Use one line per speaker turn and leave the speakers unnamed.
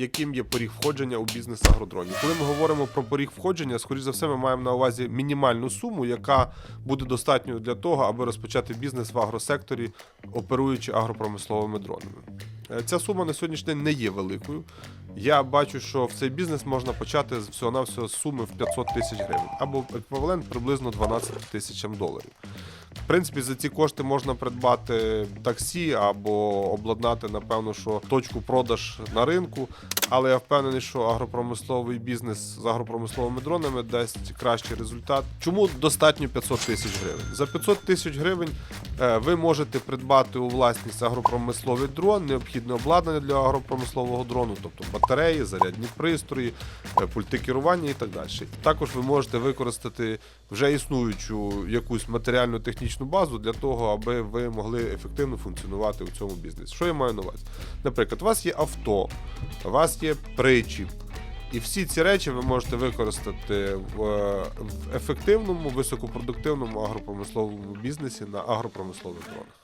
яким є поріг входження у бізнес агродронів. Коли ми говоримо про поріг входження, скоріш за все, ми маємо на увазі мінімальну суму, яка буде достатньою для того, аби розпочати бізнес в агросекторі, оперуючи агропромисловими дронами. Е, Ця сума на сьогоднішній день не є великою. Я бачу, що в цей бізнес можна почати з всього-навсього з суми в 500 тисяч гривень або еквівалент приблизно 12 тисячам доларів. Принципі, за ці кошти можна придбати таксі або обладнати, напевно, що точку продаж на ринку. Але я впевнений, що агропромисловий бізнес з агропромисловими дронами дасть кращий результат. Чому достатньо 500 тисяч гривень? За 500 тисяч гривень е, ви можете придбати у власність агропромисловий дрон, необхідне обладнання для агропромислового дрону, тобто батареї, зарядні пристрої, е, пульти керування і так далі. Також ви можете використати вже існуючу якусь матеріальну технічну базу для того, аби ви могли ефективно функціонувати у цьому бізнесі. Що я маю на увазі? Наприклад, у вас є авто, у вас є причіп. І всі ці речі ви можете використати в, е, ефективному, високопродуктивному агропромисловому бізнесі на агропромислових дронах.